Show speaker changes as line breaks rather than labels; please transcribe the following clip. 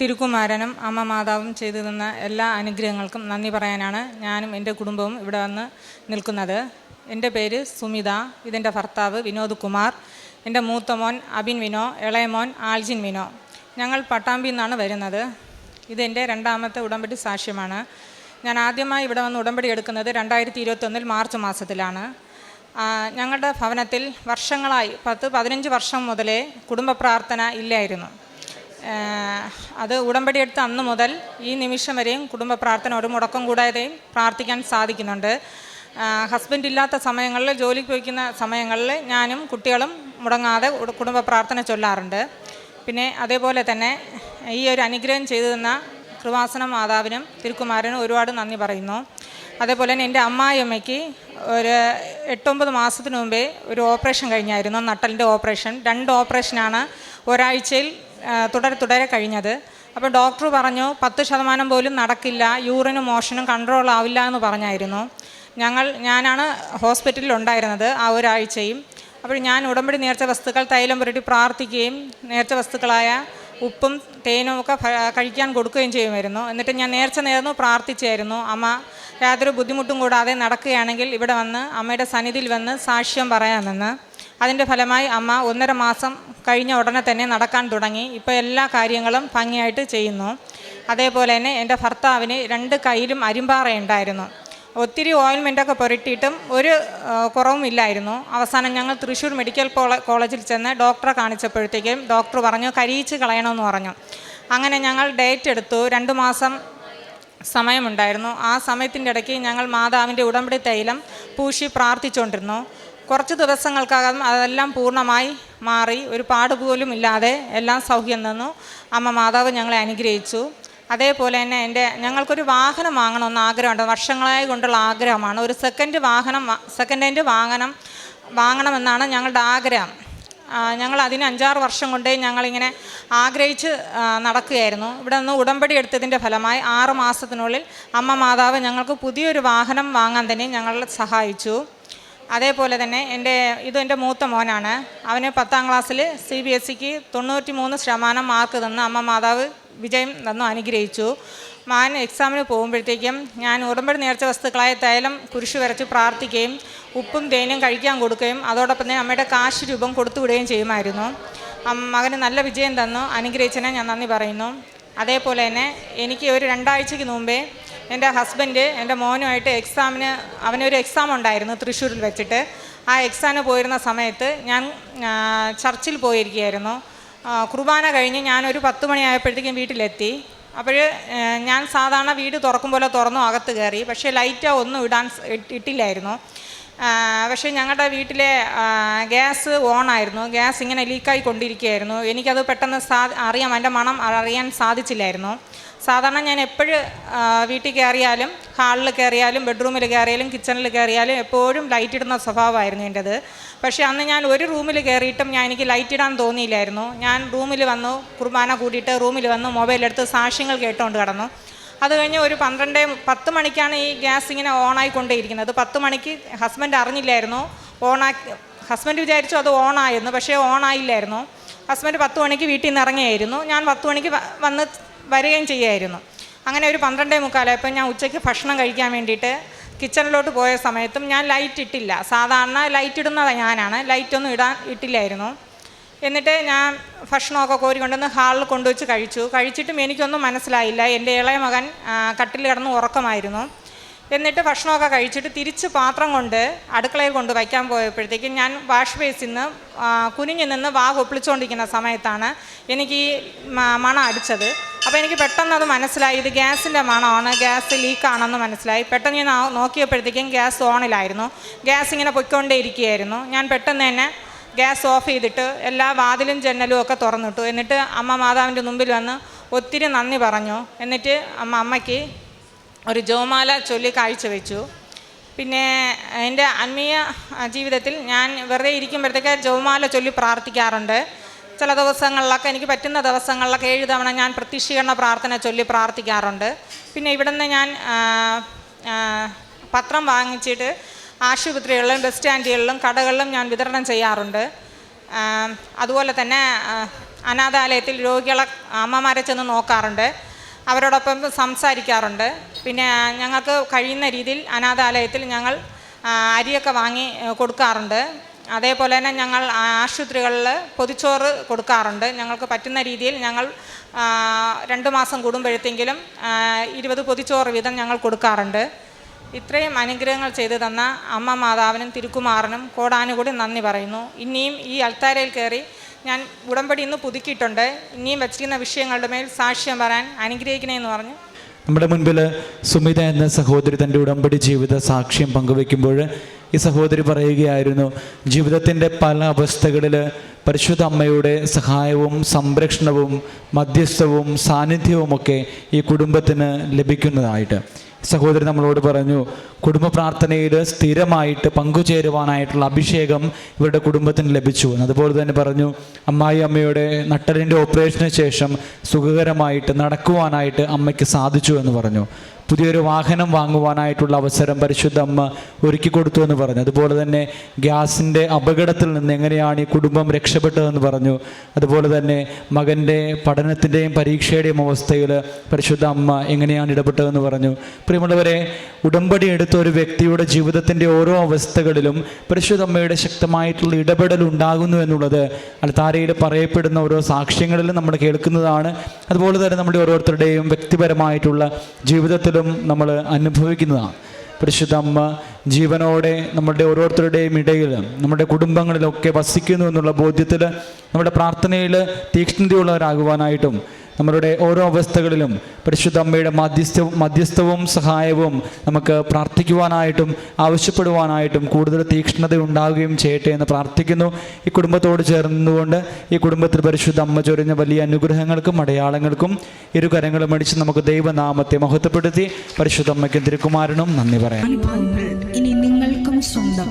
തിരുക്കുമാരനും അമ്മ മാതാവും ചെയ്തു തന്ന എല്ലാ അനുഗ്രഹങ്ങൾക്കും നന്ദി പറയാനാണ് ഞാനും എന്റെ കുടുംബവും ഇവിടെ വന്ന് നിൽക്കുന്നത്. എന്റെ പേര് സുമിത ഇതെന്റെ ഭർത്താവ് വിനോദ് കുമാർ എന്റെ മൂത്ത മോൻ അബിൻ വിനോ ഇളയമോൻ ആൽജിൻ വിനോ. ഞങ്ങൾ പട്ടാമ്പിയിൽ നിന്നാണ് വരുന്നത്. ഇതെന്റെ രണ്ടാമത്തെ ഉടമ്പടി സാക്ഷ്യമാണ്. ഞാൻ ആദ്യമായി ഇവിടെ വന്ന് ഉടമ്പടി എടുക്കുന്നത് രണ്ടായിരത്തി ഇരുപത്തൊന്നിൽ മാർച്ച് മാസത്തിലാണ്. ഞങ്ങളുടെ ഭവനത്തിൽ വർഷങ്ങളായി പത്ത് പതിനഞ്ച് വർഷം മുതലേ കുടുംബ പ്രാർത്ഥന ഇല്ലായിരുന്നു. അത് ഉടമ്പടി എടുത്ത അന്ന് മുതൽ ഈ നിമിഷം വരെയും കുടുംബ പ്രാർത്ഥന ഒരു മുടക്കം കൂടാതെയും പ്രാർത്ഥിക്കാൻ സാധിക്കുന്നുണ്ട്. ഹസ്ബൻഡ് ഇല്ലാത്ത സമയങ്ങളിൽ ജോലിക്ക് പോയിക്കുന്ന സമയങ്ങളിൽ ഞാനും കുട്ടികളും മുടങ്ങാതെ കുടുംബ പ്രാർത്ഥന ചൊല്ലാറുണ്ട്. പിന്നെ അതേപോലെ തന്നെ ഈ ഒരു അനുഗ്രഹം ചെയ്തു തന്ന കൃവാസന മാതാവിനും തിരുക്കുമാരനും ഒരുപാട് നന്ദി പറയുന്നു. അതേപോലെ തന്നെ എന്റെ അമ്മായിയമ്മയ്ക്ക് ഒരു എട്ടൊമ്പത് മാസത്തിന് മുമ്പേ ഒരു ഓപ്പറേഷൻ കഴിഞ്ഞായിരുന്നു നട്ടലിന്റെ ഓപ്പറേഷൻ. രണ്ട് ഓപ്പറേഷനാണ് ഒരാഴ്ചയിൽ തുടരെ തുടരെ കഴിഞ്ഞത്. അപ്പോൾ ഡോക്ടർ പറഞ്ഞു പത്ത് ശതമാനം പോലും നടക്കില്ല യൂറിനും മോഷനും കൺട്രോൾ ആവില്ല എന്ന് പറഞ്ഞായിരുന്നു. ഞങ്ങൾ ഞാനാണ് ഹോസ്പിറ്റലിൽ ഉണ്ടായിരുന്നത് ആ ഒരാഴ്ചയും. അപ്പോൾ ഞാൻ ഉടമ്പടി നേർച്ച വസ്തുക്കൾ തൈലം പുരട്ടി പ്രാർത്ഥിക്കുകയും നേർച്ച വസ്തുക്കളായ ഉപ്പും തേനും ഒക്കെ കഴിക്കാൻ കൊടുക്കുകയും ചെയ്യുമായിരുന്നു. എന്നിട്ട് ഞാൻ നേർച്ച നേർന്നു പ്രാർത്ഥിച്ചായിരുന്നു. അമ്മ യാതൊരു ബുദ്ധിമുട്ടും കൂടാതെ നടക്കുകയാണെങ്കിൽ ഇവിടെ വന്ന് അമ്മയുടെ സന്നിധിയിൽ വന്ന് സാക്ഷ്യം പറയാമെന്ന്. അതിന്റെ ഫലമായി അമ്മ ഒന്നര മാസം കഴിഞ്ഞ ഉടനെ തന്നെ നടക്കാൻ തുടങ്ങി. ഇപ്പോൾ എല്ലാ കാര്യങ്ങളും ഭംഗിയായിട്ട് ചെയ്യുന്നു. അതേപോലെ തന്നെ എന്റെ ഭർത്താവിന് രണ്ട് കയ്യിലും അരിമ്പാറയുണ്ടായിരുന്നു ഒത്തിരി ഓയിൽമെന്റൊക്കെ പുരട്ടിയിട്ടും ഒരു കുറവും ഇല്ലായിരുന്നു. അവസാനം ഞങ്ങൾ തൃശ്ശൂർ മെഡിക്കൽ കോള- കോളേജിൽ ചെന്ന് ഡോക്ടറെ കാണിച്ചപ്പോഴത്തേക്കും ഡോക്ടർ പറഞ്ഞു കരിയിച്ച് കളയണമെന്ന് പറഞ്ഞു. അങ്ങനെ ഞങ്ങൾ ഡേറ്റ് എടുത്തു. രണ്ട് മാസം സമയമുണ്ടായിരുന്നു. ആ സമയത്തിന്റെ ഇടയ്ക്ക് ഞങ്ങൾ മാതാവിന്റെ ഉടമ്പടി തൈലം പൂശി പ്രാർത്ഥിച്ചുകൊണ്ടിരുന്നു. കുറച്ച് ദിവസങ്ങൾക്കകം അതെല്ലാം പൂർണമായി മാറി ഒരു പാട് പോലും ഇല്ലാതെ എല്ലാം സൗഖ്യം തന്നു. അമ്മ മാതാവ് ഞങ്ങളെ അനുഗ്രഹിച്ചു. അതേപോലെ തന്നെ എന്റെ ഞങ്ങൾക്കൊരു വാഹനം വാങ്ങണമെന്ന് ആഗ്രഹമുണ്ട്. വർഷങ്ങളായി കൊണ്ടുള്ള ആഗ്രഹമാണ്. ഒരു സെക്കൻഡ് വാഹനം സെക്കൻഡ് ഹാൻഡ് വാഹനം വാങ്ങണമെന്നാണ് ഞങ്ങളുടെ ആഗ്രഹം. ഞങ്ങൾ അതിന് അഞ്ചാറ് വർഷം കൊണ്ടേ ഞങ്ങളിങ്ങനെ ആഗ്രഹിച്ച് നടക്കുകയായിരുന്നു. ഇവിടെ നിന്ന് ഉടമ്പടി എടുത്തതിന്റെ ഫലമായി ആറ് മാസത്തിനുള്ളിൽ അമ്മ മാതാവ് ഞങ്ങൾക്ക് പുതിയൊരു വാഹനം വാങ്ങാൻ തന്നെ ഞങ്ങളെ സഹായിച്ചു. അതേപോലെ തന്നെ എന്റെ ഇത് എന്റെ മൂത്ത മോനാണ്. അവന് പത്താം ക്ലാസ്സിൽ സി ബി എസ് സിക്ക് തൊണ്ണൂറ്റി മൂന്ന് ശതമാനം മാർക്ക് തന്ന് അമ്മ മാതാവ് വിജയം തന്നു അനുഗ്രഹിച്ചു. മാൻ എക്സാമിന് പോകുമ്പോഴത്തേക്കും ഞാൻ ഉടമ്പടി നേർച്ച വസ്തുക്കളായ തൈലം കുരിശ് വരച്ച് പ്രാർത്ഥിക്കുകയും ഉപ്പും തേനും കഴിക്കാൻ കൊടുക്കുകയും അതോടൊപ്പം തന്നെ അമ്മയുടെ കാശ് രൂപം കൊടുത്തു വിടുകയും ചെയ്യുമായിരുന്നു. മകന് നല്ല വിജയം തന്നു അനുഗ്രഹിച്ചതിനെ ഞാൻ നന്ദി പറയുന്നു. അതേപോലെ തന്നെ എനിക്ക് ഒരു രണ്ടാഴ്ചയ്ക്ക് മുമ്പേ എന്റെ ഹസ്ബൻഡ് എന്റെ മോനുമായിട്ട് എക്സാമിന് അവനൊരു എക്സാം ഉണ്ടായിരുന്നു തൃശ്ശൂരിൽ വെച്ചിട്ട്. ആ എക്സാമിന് പോയിരുന്ന സമയത്ത് ഞാൻ ചർച്ചിൽ പോയിരിക്കുകയായിരുന്നു. കുർബാന കഴിഞ്ഞ് ഞാനൊരു പത്ത് മണിയായപ്പോഴത്തേക്കും വീട്ടിലെത്തി. അപ്പോൾ ഞാൻ സാധാരണ വീട് തുറക്കും പോലെ തുറന്നു അകത്ത് കയറി. പക്ഷേ ലൈറ്റ് ഒന്നും ഇടാൻ ഇട്ടില്ലായിരുന്നു. പക്ഷേ ഞങ്ങളുടെ വീട്ടിലെ ഗ്യാസ് ഓണായിരുന്നു. ഗ്യാസ് ഇങ്ങനെ ലീക്കായി കൊണ്ടിരിക്കുകയായിരുന്നു. എനിക്കത് പെട്ടെന്ന് സാ അറിയാം. എന്റെ മണം അറിയാൻ സാധിച്ചില്ലായിരുന്നു. സാധാരണ ഞാൻ എപ്പോഴും വീട്ടിൽ കയറിയാലും ഹാളിൽ കയറിയാലും ബെഡ്റൂമിൽ കയറിയാലും കിച്ചണിൽ കയറിയാലും എപ്പോഴും ലൈറ്റ് ഇടുന്ന സ്വഭാവമായിരുന്നു എന്റെത്. പക്ഷേ അന്ന് ഞാൻ ഒരു റൂമിൽ കയറിയിട്ടും ഞാൻ എനിക്ക് ലൈറ്റ് ഇടാൻ തോന്നിയില്ലായിരുന്നു. ഞാൻ റൂമിൽ വന്നു കുർബാന കൂടിയിട്ട് റൂമിൽ വന്നു മൊബൈലെടുത്ത് സാക്ഷ്യങ്ങൾ കേട്ടുകൊണ്ട് കിടന്നു. അത് കഴിഞ്ഞ് ഒരു പന്ത്രണ്ട് പത്ത് മണിക്കാണ് ഈ ഗ്യാസ് ഇങ്ങനെ ഓണായിക്കൊണ്ടേയിരിക്കുന്നത് പത്ത് മണിക്ക് ഹസ്ബൻഡ് അറിഞ്ഞില്ലായിരുന്നു. ഓണാക്കി ഹസ്ബൻഡ് വിചാരിച്ചു അത് ഓണായിരുന്നു പക്ഷേ ഓണായില്ലായിരുന്നു. ഹസ്ബൻഡ് പത്ത് മണിക്ക് വീട്ടിൽ നിന്ന് ഇറങ്ങിയായിരുന്നു. ഞാൻ പത്ത് മണിക്ക് വന്ന് വരികയും ചെയ്യുമായിരുന്നു അങ്ങനെ ഒരു പന്ത്രണ്ടേ മുക്കാലായപ്പോൾ ഞാൻ ഉച്ചയ്ക്ക് ഭക്ഷണം കഴിക്കാൻ വേണ്ടിയിട്ട് കിച്ചണിലോട്ട് പോയ സമയത്തും ഞാൻ ലൈറ്റ് ഇട്ടില്ല. സാധാരണ ലൈറ്റ് ഇടുന്നത് ഞാനാണ്. ലൈറ്റൊന്നും ഇടാൻ ഇട്ടില്ലായിരുന്നു. എന്നിട്ട് ഞാൻ ഭക്ഷണമൊക്കെ കോരി കൊണ്ടുവന്ന് ഹാളിൽ കൊണ്ടുവച്ച് കഴിച്ചു. കഴിച്ചിട്ടും എനിക്കൊന്നും മനസ്സിലായില്ല. എന്റെ ഇളയ മകൻ കട്ടിൽ കിടന്ന് ഉറക്കമായിരുന്നു. എന്നിട്ട് ഭക്ഷണമൊക്കെ കഴിച്ചിട്ട് തിരിച്ച് പാത്രം കൊണ്ട് അടുക്കളയിൽ കൊണ്ട് വയ്ക്കാൻ പോയപ്പോഴത്തേക്കും ഞാൻ വാഷ് ബേസിൽ നിന്ന് കുനിഞ്ഞു നിന്ന് വാ ഒപ്പിളിച്ചുകൊണ്ടിരിക്കുന്ന സമയത്താണ് എനിക്ക് ഈ മണം അടിച്ചത്. അപ്പോൾ എനിക്ക് പെട്ടെന്ന് അത് മനസ്സിലായി. ഇത് ഗ്യാസിന്റെ മണമാണ്. ഗ്യാസ് ലീക്കാണെന്ന് മനസ്സിലായി. പെട്ടെന്ന് ഞാൻ നോക്കിയപ്പോഴത്തേക്കും ഗ്യാസ് ഓണിലായിരുന്നു. ഗ്യാസ് ഇങ്ങനെ പൊയ്ക്കൊണ്ടേ ഇരിക്കുകയായിരുന്നു ഞാൻ പെട്ടെന്ന് തന്നെ ഗ്യാസ് ഓഫ് ചെയ്തിട്ട് എല്ലാ വാതിലും ജനലും ഒക്കെ തുറന്നിട്ടു. എന്നിട്ട് അമ്മ മാതാവിന്റെ മുമ്പിൽ വന്ന് ഒത്തിരി നന്ദി പറഞ്ഞു. എന്നിട്ട് അമ്മ അമ്മയ്ക്ക് ഒരു ജോമാല ചൊല്ലി കാഴ്ചവെച്ചു പിന്നെ എന്റെ ആത്മീയ ജീവിതത്തിൽ ഞാൻ വെറുതെ ഇരിക്കുമ്പോഴത്തേക്ക് ജോമാല ചൊല്ലി പ്രാർത്ഥിക്കാറുണ്ട്. ചില ദിവസങ്ങളിലൊക്കെ എനിക്ക് പറ്റുന്ന ദിവസങ്ങളിലൊക്കെ ഏഴ് തവണ ഞാൻ പ്രത്യക്ഷീകരണ പ്രാർത്ഥന ചൊല്ലി പ്രാർത്ഥിക്കാറുണ്ട്. പിന്നെ ഇവിടുന്ന് ഞാൻ പത്രം വാങ്ങിച്ചിട്ട് ആശുപത്രികളിലും ബസ് സ്റ്റാൻഡുകളിലും കടകളിലും ഞാൻ വിതരണം ചെയ്യാറുണ്ട്. അതുപോലെ തന്നെ അനാഥാലയത്തിൽ രോഗികളെ അമ്മമാരെ ചെന്ന് നോക്കാറുണ്ട്. അവരോടൊപ്പം സംസാരിക്കാറുണ്ട്. പിന്നെ ഞങ്ങൾക്ക് കഴിയുന്ന രീതിയിൽ അനാഥാലയത്തിൽ ഞങ്ങൾ അരിയൊക്കെ വാങ്ങി കൊടുക്കാറുണ്ട്. അതേപോലെ തന്നെ ഞങ്ങൾ ആശുപത്രികളിൽ പൊതിച്ചോറ് കൊടുക്കാറുണ്ട്. ഞങ്ങൾക്ക് പറ്റുന്ന രീതിയിൽ ഞങ്ങൾ രണ്ട് മാസം കൂടുമ്പോഴത്തെങ്കിലും ഇരുപത് പൊതിച്ചോറ് വീതം ഞങ്ങൾ കൊടുക്കാറുണ്ട്. ഇത്രയും അനുഗ്രഹങ്ങൾ ചെയ്തു തന്ന അമ്മ മാതാവിനും തിരുക്കുമാറിനും കോടാനുകൂടി നന്ദി പറയുന്നു. ഇനിയും ഈ അൽത്താരയിൽ കയറി ഞാൻ ഉടമ്പടി ഇന്ന് പുതുക്കിയിട്ടുണ്ട്. ഇനിയും വച്ചിരിക്കുന്ന വിഷയങ്ങളുടെ മേൽ സാക്ഷ്യം പറയാൻ അനുഗ്രഹിക്കണേ എന്ന് പറഞ്ഞു.
നമ്മുടെ മുൻപിൽ സുമിത എന്ന സഹോദരി തന്റെ ഉടമ്പടി ജീവിത സാക്ഷ്യം പങ്കുവെക്കുമ്പോൾ ഈ സഹോദരി പറയുകയായിരുന്നു ജീവിതത്തിന്റെ പല അവസ്ഥകളിൽ പരിശുദ്ധ അമ്മയുടെ സഹായവും സംരക്ഷണവും മധ്യസ്ഥവും സാന്നിധ്യവുമൊക്കെ ഈ കുടുംബത്തിന് ലഭിക്കുന്നതായിട്ട്. സഹോദരി നമ്മളോട് പറഞ്ഞു കുടുംബ പ്രാർത്ഥനയിൽ സ്ഥിരമായിട്ട് പങ്കുചേരുവാനായിട്ടുള്ള അഭിഷേകം ഇവരുടെ കുടുംബത്തിന് ലഭിച്ചു. അതുപോലെ തന്നെ പറഞ്ഞു അമ്മായി അമ്മയുടെ നട്ടലിന്റെ ഓപ്പറേഷന് ശേഷം സുഖകരമായിട്ട് നടക്കുവാനായിട്ട് അമ്മയ്ക്ക് സാധിച്ചു എന്ന് പറഞ്ഞു. പുതിയൊരു വാഹനം വാങ്ങുവാനായിട്ടുള്ള അവസരം പരിശുദ്ധ അമ്മ ഒരുക്കി കൊടുത്തു എന്ന് പറഞ്ഞു. അതുപോലെ തന്നെ ഗ്യാസിന്റെ അപകടത്തിൽ നിന്ന് എങ്ങനെയാണ് ഈ കുടുംബം രക്ഷപ്പെട്ടതെന്ന് പറഞ്ഞു. അതുപോലെ തന്നെ മകന്റെ പഠനത്തിന്റെയും പരീക്ഷയുടെയും അവസ്ഥയിൽ പരിശുദ്ധ അമ്മ എങ്ങനെയാണ് ഇടപെട്ടതെന്ന് പറഞ്ഞു. പ്രിയമുള്ളവരെ ഉടമ്പടി എടുത്ത ഒരു വ്യക്തിയുടെ ജീവിതത്തിന്റെ ഓരോ അവസ്ഥകളിലും പരിശുദ്ധ അമ്മയുടെ ശക്തമായിട്ടുള്ള ഇടപെടൽ ഉണ്ടാകുന്നു എന്നുള്ളത് അൽത്താരയിൽ പറയപ്പെടുന്ന ഓരോ സാക്ഷ്യങ്ങളിലും നമ്മൾ കേൾക്കുന്നതാണ്. അതുപോലെ തന്നെ നമ്മുടെ ഓരോരുത്തരുടെയും വ്യക്തിപരമായിട്ടുള്ള ജീവിതത്തിലും നമ്മൾ അനുഭവിക്കുന്നതാണ്. പരിശുദ്ധ അമ്മ ജീവനോടെ നമ്മുടെ ഓരോരുത്തരുടെയും ഇടയിൽ നമ്മുടെ കുടുംബങ്ങളിലൊക്കെ വസിക്കുന്നു എന്നുള്ള ബോധ്യത്തിൽ നമ്മുടെ പ്രാർത്ഥനയിൽ തീക്ഷ്ണതയുള്ളവരാകുവാനായിട്ടും നമ്മളുടെ ഓരോ അവസ്ഥകളിലും പരിശുദ്ധ അമ്മയുടെ മധ്യസ്ഥവും മധ്യസ്ഥവും സഹായവും നമുക്ക് പ്രാർത്ഥിക്കുവാനായിട്ടും ആവശ്യപ്പെടുവാനായിട്ടും കൂടുതൽ തീക്ഷ്ണത ഉണ്ടാവുകയും ചെയ്യട്ടെ എന്ന് പ്രാർത്ഥിക്കുന്നു. ഈ കുടുംബത്തോട് ചേർന്നുകൊണ്ട് ഈ കുടുംബത്തിൽ പരിശുദ്ധ അമ്മ ചൊരിഞ്ഞ വലിയ അനുഗ്രഹങ്ങൾക്കും അടയാളങ്ങൾക്കും ഇരു കരങ്ങളും അടിച്ച് നമുക്ക് ദൈവനാമത്തെ മഹത്വപ്പെടുത്തി പരിശുദ്ധ അമ്മയ്ക്കും തിരുക്കുമാരനും നന്ദി പറയാം.
ഇനി നിങ്ങൾക്കും സ്വന്തം.